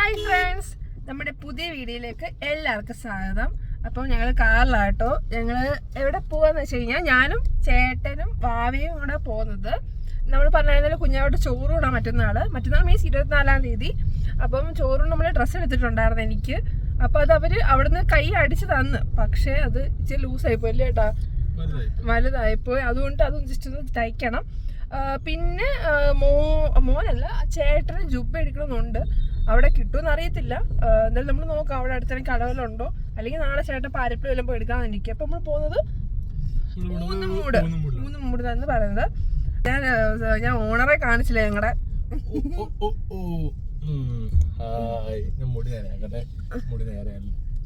Hi friends നമ്മുടെ പുതിയ വീഡിയോയിലേക്ക് എല്ലാവർക്കും സ്വാഗതം. അപ്പം ഞങ്ങൾ കാറിലാട്ടോ. ഞങ്ങൾ എവിടെ പോവാന്ന് വെച്ച് കഴിഞ്ഞാൽ ഞാനും ചേട്ടനും ഭാവിയും കൂടെ പോകുന്നത്. നമ്മൾ പറഞ്ഞാൽ കുഞ്ഞാവോട്ട് ചോറ് മറ്റന്നാൾ. മറ്റന്നാൾ മറ്റന്നാൾ മീൻസ് ഇരുപത്തിനാലാം തീയതി. അപ്പം ചോറും നമ്മൾ ഡ്രസ്സ് എടുത്തിട്ടുണ്ടായിരുന്നു എനിക്ക്. അപ്പോൾ അത് അവർ അവിടുന്ന് കൈ അടിച്ച് തന്ന്. പക്ഷേ അത് ഇച്ചിരി ലൂസായി പോയി അല്ലേ ചേട്ടാ വലുതായിപ്പോയി. അതുകൊണ്ട് അതൊന്ന് ജസ്റ്റ് ഒന്ന് തയ്ക്കണം. പിന്നെ മോ മോനല്ല ചേട്ടന് ജുബ് എടുക്കണമെന്നുണ്ട് അവിടെ കിട്ടുമെന്ന് അറിയത്തില്ല. എന്തായാലും നമ്മൾ നോക്കാം. അവിടെ അടുത്തെങ്കിൽ കടകളുണ്ടോ അല്ലെങ്കിൽ നാളെ ചേട്ടൻ പാരപ്പിൽ വല്ലതും പോയി എടുക്കാൻ എനിക്ക് അപ്പം നമ്മൾ പോകുന്നത് മൂന്ന് മൂട്. മൂന്ന് മൂട്. എന്ന് പറയുന്നത്. ഞാൻ ഞാൻ ഓണറെ കാണിച്ചില്ല ഞങ്ങളുടെ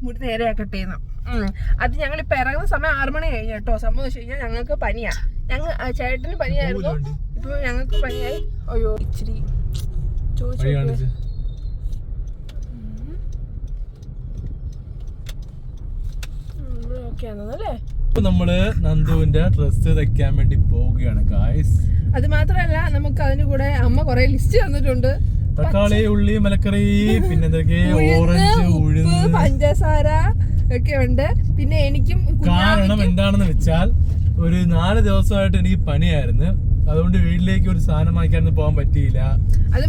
മുടി നേരെയാക്കട്ടെ. എന്ന്. അത് ഞങ്ങൾ ഇപ്പൊ ഇറങ്ങുന്ന സമയം ആറു മണി കഴിഞ്ഞു കേട്ടോ. സംഭവം വെച്ച് കഴിഞ്ഞാൽ ഞങ്ങൾക്ക് പനിയാ. ഞങ്ങൾ ചേട്ടന് പനിയായിരുന്നു. ഇപ്പൊ ഞങ്ങൾക്ക് പനിയായി. അയ്യോ ഇച്ചിരി ചോദിച്ചു വഴി നോക്കിയേ. കാണിച്ച് ഉം, ഇവിടെ okay ആണെന്ന് അല്ലേ ഇപ്പൊ നമ്മൾ നന്ദുവിന്റെ ഡ്രസ് തയ്ക്കാൻ വേണ്ടി പോവുകയാണ് ഗായ്സ് അത് മാത്രല്ല നമുക്ക് അതിന് കൂടെ അമ്മ കൊറേ ലിസ്റ്റ് തന്നിട്ടുണ്ട്. തക്കാളി ഉള്ളി മലക്കറി പിന്നെ എന്തൊക്കെ? ഓറഞ്ച് ഉഴുന്ന്. പഞ്ചസാര ഒക്കെ ഉണ്ട്. പിന്നെ എനിക്കും കാരണം എന്താണെന്ന് വെച്ചാൽ ഒരു നാല് ദിവസമായിട്ട് എനിക്ക് പനിയായിരുന്നു അതുകൊണ്ട് വീട്ടിലേക്ക് ഒരു സാധനം വാങ്ങിക്കാൻ പോകാൻ പറ്റിയില്ല. അത്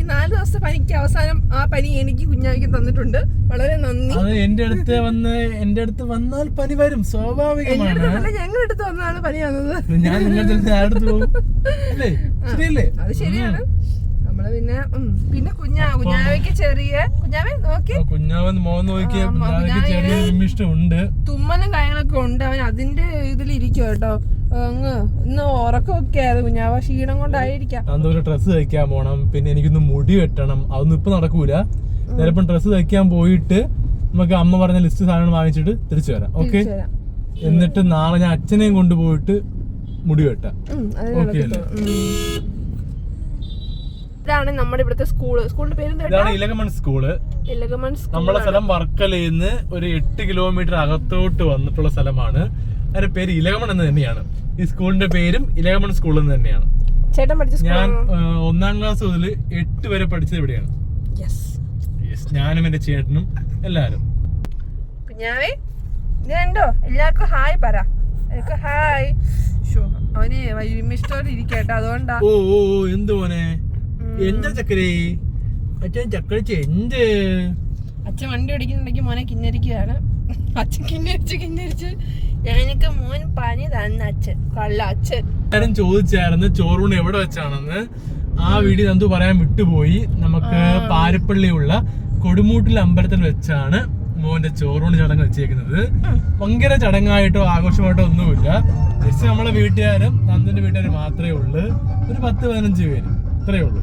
ഈ നാല് ദിവസത്തെ പനിക്ക് അവസാനം ആ പനി എനിക്ക് കുഞ്ഞാവിക്ക് തന്നിട്ടുണ്ട്. വളരെ നന്ദി. അത് എന്റെ അടുത്ത് വന്ന് എന്റെ അടുത്ത് വന്നാൽ പനി വരും. സ്വാഭാവികമാണ്. ഞങ്ങളുടെ അടുത്ത് വന്നാണ് പനി വന്നത്. ഞാൻ നിങ്ങളുടെ അടുത്ത് പോകും? അല്ലേ? ശരിയല്ലേ? അത് ശരിയാണ്. നമ്മൾ പിന്നെ പിന്നെ കുഞ്ഞാ കുഞ്ഞാവയ്ക്ക് ചെറിയ കുഞ്ഞാവേ നോക്കി. കുഞ്ഞാവൻ മോൻ നോക്കിയ കുഞ്ഞാവയ്ക്ക് ചെറിയ വിമിഷ്ടമുണ്ട് തുമ്മലും കാര്യങ്ങളൊക്കെ ഉണ്ട്. അവൻ അതിന്റെ ഇതിലിരിക്കും കേട്ടോ. അങ്ങ് ഇന്ന് ഉറക്കമൊക്കെ ആയിരുന്നു കുഞ്ഞാവ ക്ഷീണം കൊണ്ടായിരിക്കാം. അന്നൊരു ഡ്രസ്സ് തയ്ക്കാൻ പോണം. പിന്നെ എനിക്കൊന്ന് മുടി വെട്ടണം. അതൊന്നും ഇപ്പൊ നടക്കൂല. ചിലപ്പം ഡ്രസ്സ് തയ്ക്കാൻ പോയിട്ട് നമുക്ക് അമ്മ പറഞ്ഞ ലിസ്റ്റ് സാധനങ്ങൾ വാങ്ങിച്ചിട്ട് തിരിച്ചു വരാം. ഓക്കെ? എന്നിട്ട് നാളെ ഞാൻ അച്ഛനെയും കൊണ്ടുപോയിട്ട് മുടി വെട്ടാം. ഓക്കെ. ഉം. ഇതാണ് നമ്മുടെ ഇവിടുത്തെ സ്കൂൾ. സ്കൂളിന്റെ പേര് ഇലകമൺ സ്കൂൾ. ഇലകമൺ സ്കൂൾ നമ്മളെ സ്ഥലം വർക്കലയിന്ന് ഒരു എട്ട് കിലോമീറ്റർ അകത്തോട്ട് വന്നിട്ടുള്ള സ്ഥലമാണ്. അതിന്റെ പേര് ഇലകമൺ എന്ന് തന്നെയാണ്. ഈ സ്കൂളിന്റെ പേരും ഇലകമൺ സ്കൂൾ എന്ന് തന്നെയാണ്. ചേട്ടൻ പഠിച്ച ഞാൻ ഒന്നാം ക്ലാസ് മുതൽ എട്ട് വരെ പഠിച്ചത് ഇവിടെയാണ്. ഞാനും എന്റെ ചേട്ടനും എല്ലാരും കുഞ്ഞാവേ ഇത് കണ്ടോ? എല്ലാവർക്കും ഹായ് പറ. എനിക്ക് ഹായ്. അവന് വിമിഷ്ടോടെ ഇരിക്കട്ടെ അതുകൊണ്ടാ. ഓ ഓ ഓ, എന്ത് മോനെ? എന്താ ചക്കരേ? അച്ഛൻ ചക്കരിച്ച് എന്ത്? അച്ഛൻ വണ്ടി ഓടിക്കുന്നുണ്ടെങ്കിൽ മോനെ കിന്നരിക്കുകയാണ്. അച്ഛൻ കിന്നരിച്ച് കിന്നരിച്ച്. ഞാനൊക്കെ മോൻ പനി തന്ന അച്ഛൻ കള്ള അച്ഛൻ. ഞാനും ചോദിച്ചായിരുന്നു ചോറൂണ് എവിടെ വെച്ചാണെന്ന്. ആ വീഡിയോ നന്ദു പറയാൻ വിട്ടുപോയി. നമുക്ക് പാരപ്പള്ളിയുള്ള കൊടുമൂട്ടിൽ അമ്പലത്തിൽ വെച്ചാണ് മോന്റെ ചോറൂണ് ചടങ്ങ് വെച്ചേക്കുന്നത്. ഭയങ്കര ചടങ്ങായിട്ടോ ആഘോഷമായിട്ടോ ഒന്നുമില്ല. ജസ്റ്റ് നമ്മളെ വീട്ടുകാരും നന്ദുന്റെ വീട്ടുകാരും മാത്രമേ ഉള്ളൂ. ഒരു പത്ത് പതിനഞ്ച് പേര്. ഇത്രയേ ഉള്ളൂ.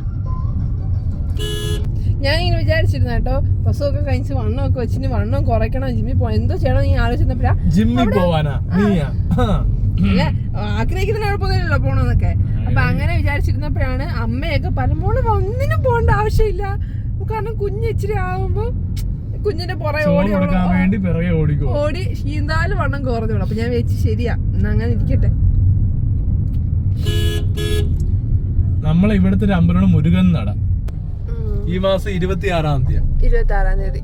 ഞാൻ ഇങ്ങനെ വിചാരിച്ചിരുന്നു കേട്ടോ. പ്രസവൊക്കെ കഴിച്ച് വണ്ണമൊക്കെ വെച്ചിട്ട് വണ്ണം കുറയ്ക്കണം ജിമ്മിൽ പോ എന്തോ ചെയ്യണം നീ ആലോചിച്ചപ്പോഴാ ജിമ്മിൽ പോവാനാ? നീയാ? ആ. അല്ല ആഗ്രഹിക്കുന്ന കുഴപ്പമൊന്നുമില്ലല്ലോ പോണെന്നൊക്കെ. അപ്പൊ അങ്ങനെ വിചാരിച്ചിരുന്നപ്പോഴാണ് അമ്മയൊക്കെ പലപ്പോഴും ഒന്നിനും പോകേണ്ട ആവശ്യമില്ല. കാരണം കുഞ്ഞ് ഇച്ചിരി ആവുമ്പോ കുഞ്ഞിന്റെ പുറകെ ഓടി വേണ്ടി പിറകെ ഓടിക്കോ? ഓടി ശീന്താലും വണ്ണം കുറഞ്ഞോളൂ. അപ്പൊ ഞാൻ വെച്ച് ശരിയാ എന്നാ അങ്ങനെ ഇരിക്കട്ടെ. നമ്മളെ ഇവിടുത്തെ ഒരു അമ്പലമാണ് മുരുകൻ നട. ഈ മാസം ഇരുപത്തി ആറാം തീയതി. ഇരുപത്തി ആറാം തീയതി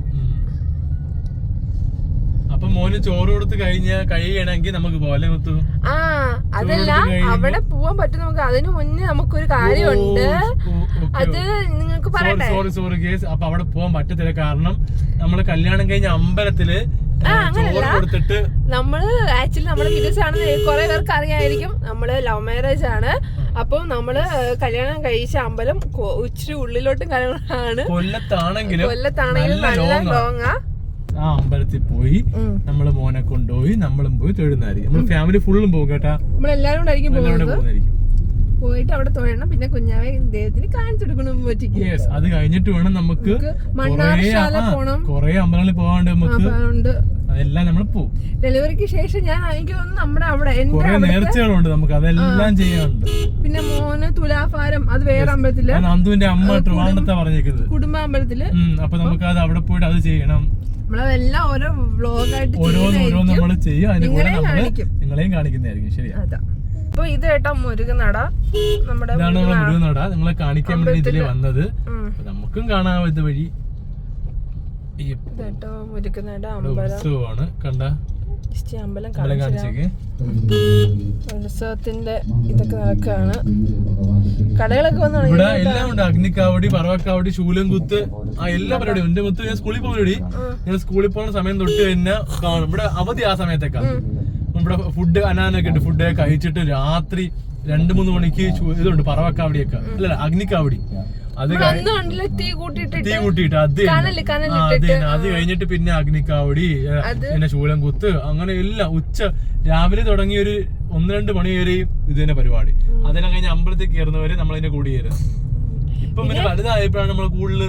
അപ്പൊ മോന് ചോറ് കൊടുത്ത് കഴിഞ്ഞ കഴിയണമെങ്കിൽ നമുക്ക് പോലെ മുത്തു. ആ അതല്ല അവിടെ പോവാൻ പറ്റും നമുക്ക്. അതിനു മുന്നേ നമുക്കൊരു കാര്യമുണ്ട്. അത് നിങ്ങൾക്ക് പറയട്ടെ? സോറി സോറി കേസ് അപ്പൊ അവിടെ പോവാൻ പറ്റത്തില്ല. കാരണം നമ്മൾ കല്യാണം കഴിഞ്ഞ അമ്പലത്തിൽ നമ്മൾ ആക്ച്വലി നമ്മുടെ വീഡിയോസ് ആണെന്ന് കുറെ പേർക്ക് അറിയായിരിക്കും. നമ്മൾ ലവ് മാരേജ് ആണ്. അപ്പം നമ്മൾ കല്യാണം കഴിച്ച അമ്പലം ഉച്ചിരി ഇച്ചിരി ഉള്ളിലോട്ടും കാര്യങ്ങളാണ്. കൊല്ലത്താണെങ്കിലും കൊല്ലത്താണെങ്കിലും നല്ല. ലോങ്ങാ. ആ അമ്പലത്തിൽ പോയി നമ്മൾ മോനെ കൊണ്ടുപോയി നമ്മളും പോയി തൊഴുന്നായിരിക്കും. നമ്മൾ ഫാമിലി ഫുള്ളും പോകും കേട്ടാ. നമ്മളെല്ലാരും പോകുന്നതായിരിക്കും. പോയിട്ട് അവിടെ തൊഴണം. പിന്നെ കുഞ്ഞാവെ ദേഹത്തിന് കാണിച്ചു കൊടുക്കണം പറ്റിക്ക് അത് കഴിഞ്ഞിട്ട് വേണം നമുക്ക് കുറേ- ആ, പോണം. കുറേ അമ്പലങ്ങളിൽ പോകാണ്ട് നമുക്ക്. അതെല്ലാം നമ്മൾ പോവും. ഡെലിവറിക്ക് ശേഷം ഞാൻ എനിക്ക് തോന്നുന്നു നമ്മുടെ അവിടെ എന്റെ നേർച്ചകളുണ്ട് നമുക്ക്. അതെല്ലാം ചെയ്യാനുണ്ട്. പിന്നെ മോന് തുലാഭാരം അത് വേറെ അമ്പലത്തിൽ. നന്ദുവിന്റെ അമ്മ ട്രിവാണ്ടത്തെ പറഞ്ഞേക്കുന്നത് കുടുംബ അമ്പലത്തിൽ ഉം, അപ്പൊ നമുക്ക് അത് അവിടെ പോയിട്ട് അത് ചെയ്യണം. നമ്മളതെല്ലാം ഓരോ വ്ലോഗായിട്ട് ഓരോന്ന് ഓരോന്ന് നമ്മൾ ചെയ്യും അതിന് കൂടെ നിങ്ങളെയും നമ്മൾ നിങ്ങളെയും കാണിക്കുന്നതായിരിക്കും. ശരിയാ. അതാ. അപ്പൊ ഇത് കേട്ടോ മുരുകനട നമ്മുടെ മുഴുവൻ നിങ്ങളെ കാണിക്കാൻ വേണ്ടി ഇതിൽ വന്നത്. നമുക്കും കാണാം ഇത് വഴി ഈ ഇതേട്ടോ മുരുക്കുന്നാട് ഇവിടെ അമ്പലം ഉത്സവമാണ്. കണ്ട? അമ്പലം. കാണിച്ചേക്ക്. ഉത്സവത്തിന്റെ ഇതൊക്കെ നടക്കാണ്. കടകളൊക്കെ വന്നു ഇവിടെ എല്ലാം ഉണ്ട്. അഗ്നിക്കാവടി പറവക്കാവടി ശൂലം കുത്ത് ആ എല്ലാ പരിപാടിയും എന്റെ മുത്ത് ഞാൻ സ്കൂളിൽ പോകുന്നടി ഞാൻ സ്കൂളിൽ പോകുന്ന സമയം തൊട്ട് തന്നെ കാണും. ഇവിടെ അവധി ആ സമയത്തൊക്കെ. ഇവിടെ ഫുഡ് അനാനൊക്കെ ഉണ്ട്. ഫുഡ് കഴിച്ചിട്ട് രാത്രി രണ്ടു മൂന്ന് മണിക്ക് ഇതുണ്ട്. പറവക്കാവടിയൊക്കെ. അല്ല അഗ്നിക്കാവടി. അത് തീ കൂട്ടിയിട്ട് അത് കഴിഞ്ഞിട്ട് പിന്നെ അഗ്നിക്കാവടി പിന്നെ ശൂലം കുത്ത് അങ്ങനെ എല്ലാം ഉച്ച രാവിലെ തുടങ്ങിയ ഒരു ഒന്ന് രണ്ട് മണി വരെയും ഇത് തന്നെ പരിപാടി. അതെല്ലാം കഴിഞ്ഞ് അമ്പലത്തിൽ കയറുന്നവരെ നമ്മളതിന്റെ കൂടി കയറുക ഇപ്പം പിന്നെ വലുതായപ്പോഴാണ് നമ്മൾ കൂടുതൽ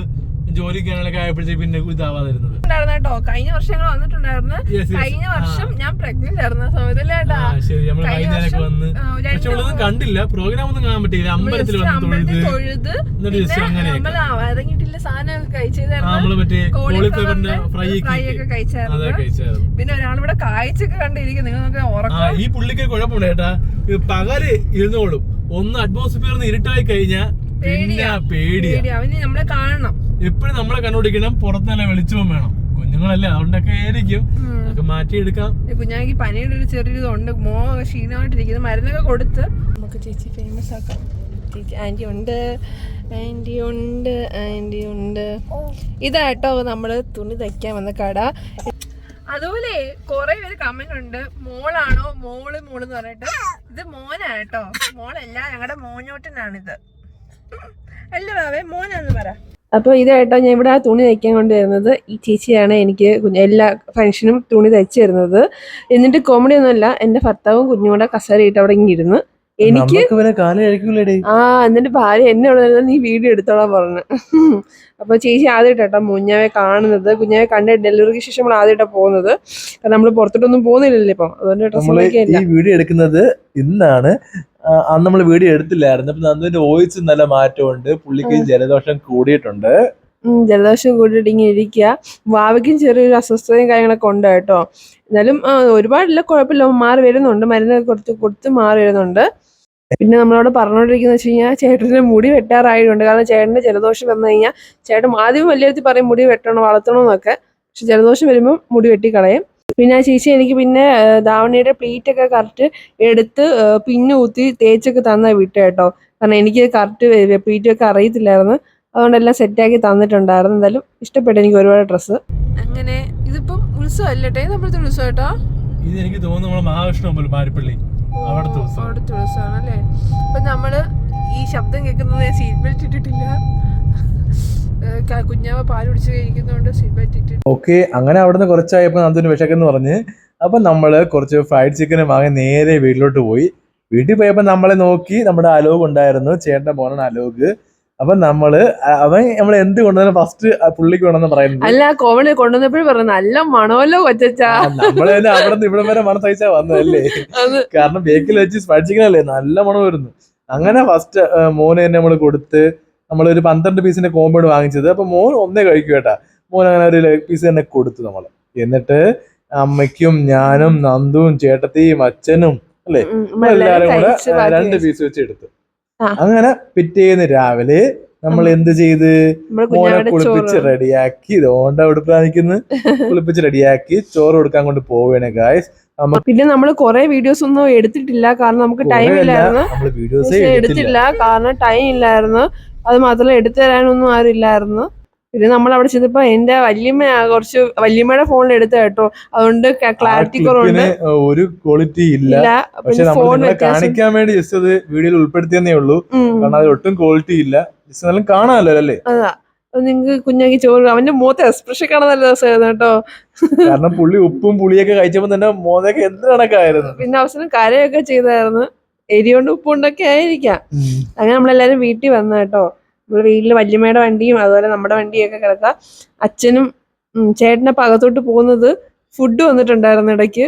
ജോലി ചെയ്യാനൊക്കെ ആയപ്പോഴത്തേക്ക് പിന്നെ ഇതാവാതിരുന്നത്. കേട്ടോ കഴിഞ്ഞ വർഷം ഞങ്ങൾ വന്നിട്ടുണ്ടായിരുന്നു. കഴിഞ്ഞ വർഷം ഞാൻ പ്രഗ്നന്റ് ആയിരുന്ന സമയത്തല്ലേട്ടാ ശരി. നമ്മൾ വൈകുന്നേരമൊക്കെ വന്ന്. പക്ഷെ കണ്ടില്ല. പ്രോഗ്രാം ഒന്നും കാണാൻ പറ്റിയില്ല. അമ്പലത്തിൽ വന്ന് തൊഴുത്. പിന്നെ അങ്ങനെയൊക്കെ. ഒരാളിവിടെ കാഴ്ചയൊക്കെ കണ്ടിരിക്കും നിങ്ങൾ ഈ പുള്ളിക്ക് കുഴപ്പമുണ്ടേട്ടാ പകൽ ഇരുന്നോളും. ഒന്ന് അറ്റ്മോസ്ഫിയർ ഇരുട്ടായി കഴിഞ്ഞാൽ പിന്നെ പേടി അവന് നമ്മളെ കാണണം. എപ്പോഴും നമ്മളെ കണ്ടുപിടിക്കണം പുറത്ത് നല്ല വെളിച്ചവും വേണം. കുഞ്ഞുങ്ങളല്ലേ അതുകൊണ്ടൊക്കെ ആയിരിക്കും. മാറ്റി അതൊക്കെ മാറ്റിയെടുക്കാം. കുഞ്ഞാക്ക് പനിയുടെ ഒരു ചെറിയൊരു ഇതുണ്ട് മോ ക്ഷീണമായിട്ടിരിക്കുന്നു. മരുന്നൊക്കെ കൊടുത്ത് നമുക്ക് ചേച്ചി ഫേമസ് ആക്കാം. ആന്റി ഉണ്ട് ആന്റി ഉണ്ട് ആന്റി ഉണ്ട്. ഇതാട്ടോ നമ്മൾ തുണി തയ്ക്കാൻ വന്ന കട. അതുപോലെ കുറെ പേര് കമന്റ് ഉണ്ട്. മോളാണോ? മോൾ മോൾ എന്ന് പറഞ്ഞിട്ട്. ഇത് മോനാട്ടോ. മോളല്ല ഞങ്ങളുടെ മോഞ്ഞോട്ടിനാണിത്. അല്ല ബാവേ മോനാന്ന് പറ. അപ്പോൾ ഇതായിട്ടോ ഞാൻ ഇവിടെ ആ തുണി തയ്ക്കാൻ കൊണ്ടുവരുന്നത്. ഈ ചേച്ചിയാണ് എനിക്ക് എല്ലാ ഫംഗ്ഷനും തുണി തയ്ച്ചു തരുന്നത്. എന്നിട്ട് കോമഡി ഒന്നുമല്ല എന്റെ ഭർത്താവും കുഞ്ഞും കസേരയിട്ട് അവിടെ ഇങ്ങനെ ഇരുന്ന് എനിക്ക് ആ എന്നിട്ട് ഭാര്യ എന്നെ ഉള്ളത് നീ വീഡിയോ എടുത്തോളാൻ പറഞ്ഞു. അപ്പോൾ ചേച്ചി ആദ്യമായിട്ടോ കുഞ്ഞാവെ കാണുന്നത്. കുഞ്ഞാവെ കണ്ട ഡെലിവറിക്ക് ശേഷം നമ്മൾ ആദ്യമായിട്ടാണ് പോകുന്നത്. കാരണം നമ്മൾ പുറത്തോട്ടൊന്നും പോകുന്നില്ലല്ലോ ഇപ്പം. അതുകൊണ്ട് ഈ വീഡിയോ എടുക്കുന്നത് ഇന്നാണ്. അന്ന് നമ്മൾ വീഡിയോ എടുത്തില്ലായിരുന്നു. അപ്പൊ നന്ദുവിന്റെ വോയിസ് നല്ല മാറ്റമുണ്ട്. പുള്ളിക്ക് ജലദോഷം കൂടിയിട്ടുണ്ട്. ജലദോഷം കൂടിയിട്ട് ഇങ്ങനെ ഇരിക്കുക. വാവയ്ക്കും ചെറിയൊരു അസ്വസ്ഥതയും കാര്യങ്ങളൊക്കെ ഉണ്ട് കേട്ടോ. എന്നാലും ഒരുപാടില്ല കുഴപ്പമില്ല. മാറി വരുന്നുണ്ട്. മരുന്നൊക്കെ കൊടുത്ത് കൊടുത്ത് മാറി വരുന്നുണ്ട്. പിന്നെ നമ്മളോട് പറഞ്ഞുകൊണ്ടിരിക്കുന്നത് വെച്ച് കഴിഞ്ഞാൽ ചേട്ടന്റെ മുടി വെട്ടാറായിട്ടുണ്ട്. കാരണം ചേട്ടന്റെ ജലദോഷം വന്നു കഴിഞ്ഞാൽ ചേട്ടൻ ആദ്യം വലിയ പറയും മുടി വെട്ടണം വളർത്തണം എന്നൊക്കെ പക്ഷെ ജലദോഷം വരുമ്പോൾ മുടി വെട്ടിക്കളയും. പിന്നെ ആ ചേച്ചി എനിക്ക് പിന്നെ ധാവണിയുടെ പ്ലീറ്റ് ഒക്കെ കറക്റ്റ് എടുത്ത് പിന്നെ ഊത്തി തേച്ചൊക്കെ തന്നാൽ വിട്ടു കേട്ടോ. കാരണം എനിക്ക് കറക്റ്റ് പ്ലീറ്റ് ഒക്കെ അറിയത്തില്ലായിരുന്നു. അതുകൊണ്ട് എല്ലാം സെറ്റാക്കി തന്നിട്ടുണ്ടായിരുന്നു. എന്തായാലും ഇഷ്ടപ്പെട്ടു എനിക്ക് ഒരുപാട് ഡ്രസ്സ്. അങ്ങനെ ഇതിപ്പം ഉത്സവം അല്ലട്ടെ നമ്മളത്തെ ഉത്സവം കേട്ടോ ഇത് എനിക്ക് തോന്നുന്നു നമ്മൾ മഹാവിഷ്ണു അമ്പലം പാരിപ്പള്ളി അവിടുത്തെ ഉത്സവം. അവിടുത്തെ ഉത്സവമാണ് അല്ലേ അപ്പൊ നമ്മൾ ഈ ശബ്ദം കേൾക്കുന്നത് ഞാൻ സീറ്റ് ബെൽറ്റ് ഇട്ടിട്ടില്ല. കുഞ്ഞാവ് പാൽ കുടിച്ച് കഴിക്കുന്നതുകൊണ്ട് സീറ്റ് ബെൽറ്റ് ഇട്ടിട്ട് ഓക്കെ അങ്ങനെ അവിടുന്ന് കുറച്ചായപ്പോ നന്ദുവിന് വിശക്കെന്ന് പറഞ്ഞ്. അപ്പൊ നമ്മൾ കുറച്ച് ഫ്രൈഡ് ചിക്കൻ വാങ്ങി നേരെ വീട്ടിലോട്ട് പോയി. വീട്ടിൽ പോയപ്പോ നമ്മളെ നോക്കി നമ്മുടെ അലോക് ഉണ്ടായിരുന്നു. ചേട്ടന്റെ മോനാണ് അലോക് അപ്പൊ നമ്മൾ അവൻ നമ്മൾ എന്ത് കൊണ്ടുവന്ന ഫസ്റ്റ് പുള്ളിക്ക് വേണമെന്ന് പറയുന്നത്. അല്ല കോവണി കൊണ്ടുവന്നപ്പോഴും പറഞ്ഞു നല്ല മണമല്ലോ കൊച്ചാ നമ്മൾ തന്നെ അവിടെ നിന്ന് ഇവിടെ വരെ മണം സഹിച്ചാ വന്നതല്ലേ? കാരണം ബേക്കിൽ വെച്ച് സ്പർശിക്കണല്ലേ നല്ല മണം വരുന്നു. അങ്ങനെ ഫസ്റ്റ് മോന് തന്നെ നമ്മൾ കൊടുത്ത് നമ്മൾ ഒരു പന്ത്രണ്ട് പീസിന്റെ കോമ്പൗണ്ട് വാങ്ങിച്ചത്. അപ്പൊ മോൻ ഒന്നേ കഴിക്കും കേട്ടാ. മോൻ അങ്ങനെ ഒരു പീസ് തന്നെ കൊടുത്തു നമ്മൾ. എന്നിട്ട് അമ്മയ്ക്കും ഞാനും നന്ദുവും ചേട്ടത്തിയും അച്ഛനും അല്ലേ? എല്ലാരും കൂടെ രണ്ട് പീസ് വെച്ച് എടുത്തു. അങ്ങനെ പിറ്റേന്ന് രാവിലെ നമ്മൾ എന്ത് ചെയ്ത്? മോനെ കുളിപ്പിച്ച് റെഡിയാക്കി. ഇതുകൊണ്ട് ഉടുപ്പാനിക്കുന്നു കുളിപ്പിച്ച് റെഡിയാക്കി. ചോറ് കൊടുക്കാൻ കൊണ്ട് പോവുകയാണ് ഗായ്സ് പിന്നെ നമ്മൾ കുറെ വീഡിയോസ് ഒന്നും എടുത്തിട്ടില്ല. കാരണം നമുക്ക് ടൈം ഇല്ലായിരുന്നു. വീഡിയോസ് എടുത്തില്ല. കാരണം ടൈം ഇല്ലായിരുന്നു. അത് മാത്രമല്ല എടുത്തു തരാനൊന്നും ആരും ഇല്ലായിരുന്നു. പിന്നെ നമ്മൾ അവിടെ ചെന്നപ്പോ എന്റെ വല്യമ്മ കുറച്ച് വല്യമ്മയുടെ ഫോണിൽ എടുത്ത കേട്ടോ. അതുകൊണ്ട് ക്ലാരിറ്റി കുറവുണ്ട്. ഒരു ക്വാളിറ്റി ഇല്ല. പക്ഷെ ഫോൺ കാണിക്കാൻ വേണ്ടി ജസ്റ്റ് അത് വീഡിയോയിൽ ഉൾപ്പെടുത്തിയെന്നേ ഉള്ളൂ. കാരണം അത് ഒട്ടും ക്വാളിറ്റി ഇല്ല. ജസ്റ്റ് നല്ല കാണാമല്ലോ അല്ലേ? അതാ. നിങ്ങക്ക് കുഞ്ഞാക്കി ചോറ് അവന്റെ മുഖത്ത് എക്സ്പ്രഷൻ കാണാൻ നല്ല രസമായിരുന്നു കേട്ടോ. കാരണം പുള്ളി ഉപ്പും പുളിയൊക്കെ കഴിച്ചപ്പോ തന്നെ മോതൊക്കെ എന്ത് കണക്കായിരുന്നു? പിന്നെ അവസാനം കരയൊക്കെ ചെയ്തായിരുന്നു. എരികൊണ്ട് ഉപ്പുണ്ടൊക്കെ ആയിരിക്കാം. അങ്ങനെ നമ്മളെല്ലാരും വീട്ടിൽ വന്ന കേട്ടോ. നമ്മൾ വീട്ടിൽ വല്യമ്മയുടെ വണ്ടിയും അതുപോലെ നമ്മുടെ വണ്ടിയൊക്കെ കിടക്കുക. അച്ഛനും ഉം, ചേട്ടനപ്പം അകത്തോട്ട് പോകുന്നത് ഫുഡ് വന്നിട്ടുണ്ടായിരുന്നു ഇടയ്ക്ക്.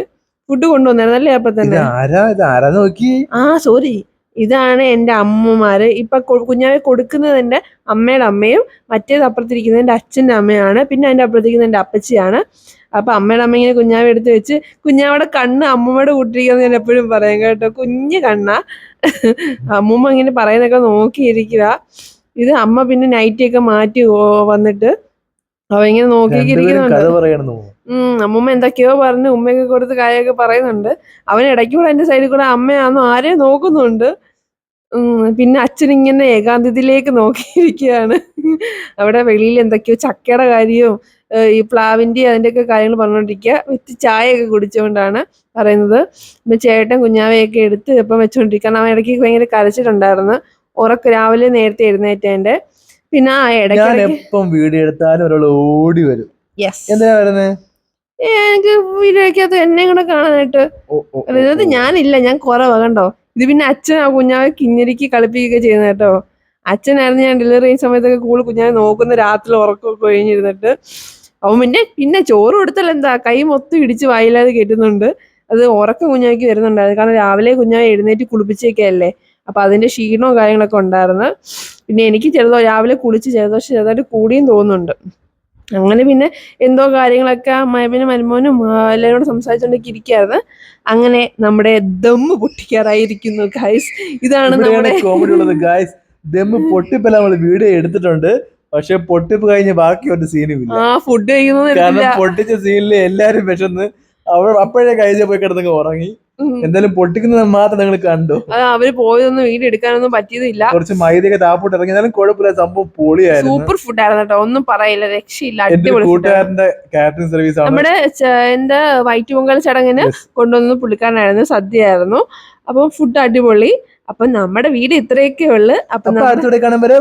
ഫുഡ് കൊണ്ടുവന്നായിരുന്നു അല്ലേ അപ്പൊ തന്നെ? നോക്കി? ആ സോറി ഇതാണ് എന്റെ അമ്മമാര് ഇപ്പൊ കുഞ്ഞാവെ കൊടുക്കുന്നത് എന്റെ അമ്മയുടെ അമ്മയും മറ്റേത് അപ്പുറത്തിരിക്കുന്നത് എന്റെ അച്ഛന്റെ അമ്മയാണ്. പിന്നെ അതിന്റെ അപ്പുറത്തിരിക്കുന്നത് എന്റെ അപ്പച്ചിയാണ്. അപ്പൊ അമ്മയുടെ അമ്മ ഇങ്ങനെ കുഞ്ഞാവെ എടുത്ത് വെച്ച് കുഞ്ഞാവയുടെ കണ്ണ് അമ്മമ്മയുടെ കൂട്ടിരിക്കുന്നത് ഞാൻ എപ്പോഴും പറയാം കേട്ടോ. കുഞ്ഞു കണ്ണ. അമ്മൂമ്മ ഇങ്ങനെ പറയുന്നൊക്കെ നോക്കിയിരിക്കുക ഇത് അമ്മ പിന്നെ നൈറ്റിയൊക്കെ മാറ്റി വന്നിട്ട് അവ ഇങ്ങനെ നോക്കിയിരിക്കുന്നുണ്ട് ഉം അമ്മമ്മ എന്തൊക്കെയോ പറഞ്ഞ് ഉമ്മയൊക്കെ കൊടുത്ത് കാര്യമൊക്കെ പറയുന്നുണ്ട്. അവൻ ഇടയ്ക്ക് കൂടെ എന്റെ സൈഡിൽ കൂടെ അമ്മയാണോ ആരെയും നോക്കുന്നുണ്ട്. പിന്നെ അച്ഛൻ ഇങ്ങനെ ഏകാന്തത്തിലേക്ക് നോക്കിയിരിക്കുകയാണ്. അവിടെ വെളിയിൽ എന്തൊക്കെയോ ചക്കയുടെ കാര്യവും ഈ പ്ലാവിന്റെ അതിന്റെയൊക്കെ കാര്യങ്ങൾ പറഞ്ഞുകൊണ്ടിരിക്കുക. വിത്ത് ചായയൊക്കെ കുടിച്ചുകൊണ്ടാണ് പറയുന്നത്. പിന്നെ ചേട്ടൻ കുഞ്ഞാവയൊക്കെ എടുത്ത് ഇപ്പം വെച്ചുകൊണ്ടിരിക്കുകയാണ്. അവൻ ഇടയ്ക്ക് ഭയങ്കര കരച്ചിട്ടുണ്ടായിരുന്നു ഉറക്ക രാവിലെ നേരത്തെ എഴുന്നേറ്റേന്റെ. പിന്നെ ആ ഞാൻ ഇടയ്ക്ക് എപ്പം വീഡിയോ എടുത്താലും ഒരാൾ ഓടി വരും. യെസ് എന്തിനാ വരുന്നത് എനിക്ക് വീഡിയോക്കകത്ത് എന്നെ കൂടെ കാണാനായിട്ട്. അതായത് ഞാനില്ല ഞാൻ കുറവാ കണ്ടോ? ഇത് പിന്നെ അച്ഛൻ ആ കുഞ്ഞാവെ കിഞ്ഞിരിക്ക് കളിപ്പിക്കുകയൊക്കെ ചെയ്യുന്ന കേട്ടോ. അച്ഛനായിരുന്നു ഞാൻ ഡെലിവറി ചെയ്യുന്ന സമയത്തൊക്കെ കൂടുതൽ കുഞ്ഞാവെ നോക്കുന്ന രാത്രി ഉറക്കമൊക്കെ കഴിഞ്ഞിരുന്നിട്ട് അവൻ പിന്നെ പിന്നെ ചോറ് കൊടുത്താൽ എന്താ? കൈ മൊത്തം ഇടിച്ച് വായില്ലാതെ കെട്ടുന്നുണ്ട്. അത് ഉറക്കം കുഞ്ഞാവയ്ക്ക് വരുന്നുണ്ടായിരുന്നു കാരണം രാവിലെ കുഞ്ഞാവെ എഴുന്നേറ്റ് കുളിപ്പിച്ചേക്കല്ലേ. അപ്പൊ അതിന്റെ ക്ഷീണവും കാര്യങ്ങളൊക്കെ ഉണ്ടായിരുന്നു. പിന്നെ എനിക്ക് ചെറുതോ രാവിലെ കുളിച്ച് ജലദോഷം ചെറുതായിട്ട് കൂടിയും തോന്നുന്നുണ്ട്. അങ്ങനെ പിന്നെ എന്തോ കാര്യങ്ങളൊക്കെ അമ്മായപ്പനും മരുമോനും എല്ലാവരും കൂടെ സംസാരിച്ചുകൊണ്ടൊക്കെ ഇരിക്കുകയായിരുന്നു അങ്ങനെ നമ്മുടെ ദമ്മ് പൊട്ടിക്കാറായിരിക്കുന്നു ഗായ്സ് ഇതാണ് നമ്മുടെ കോമഡി ഉള്ളത് ഗായ്സ് ദമ്മ് പൊട്ടിപ്പല്ല നമ്മൾ വീഡിയോ എടുത്തിട്ടുണ്ട്. പക്ഷെ പൊട്ടിപ്പ് കഴിഞ്ഞ് ബാക്കി ഒരു സീനും ഇല്ല. ആ ഫുഡ് കഴിക്കുന്നു കാരണം എടുത്തില്ല പൊട്ടിച്ച സീനിൽ എല്ലാരും വിശന്ന്. അവൾ അപ്പോഴേ കഴിഞ്ഞ പോയി കിടന്നങ്ങ് ഉറങ്ങി. എന്തായാലും പൊട്ടിക്കുന്നത് മാത്രം നിങ്ങൾ കണ്ടു. അവർ പോയതൊന്നും വീഡിയോ എടുക്കാനൊന്നും പറ്റിയതില്ല. കുറച്ച് മൈദയൊക്കെ താപ്പോട്ട് ഇറങ്ങി. എന്നാലും കുഴപ്പമില്ല സംഭവം പൊളിയായിരുന്നു. സൂപ്പർ ഫുഡ് ആയിരുന്നു കേട്ടോ. ഒന്നും പറയില്ല രക്ഷയില്ല അടിപൊളി കൂട്ടുകാരന്റെ കാറ്ററിംഗ് സർവീസ് ആണ്. നമ്മുടെ എന്റെ എന്താ വൈറ്റ് പൊങ്കൽ ചടങ്ങിന്. കൊണ്ടുവന്ന പുള്ളിക്കാരനായിരുന്നു സദ്യയായിരുന്നു. അപ്പം ഫുഡ് അടിപൊളി. അപ്പൊ നമ്മുടെ വീട് ഇത്രയൊക്കെ ഉള്ളു. അപ്പൊ അടുത്തൂടെ കാണുമ്പോൾ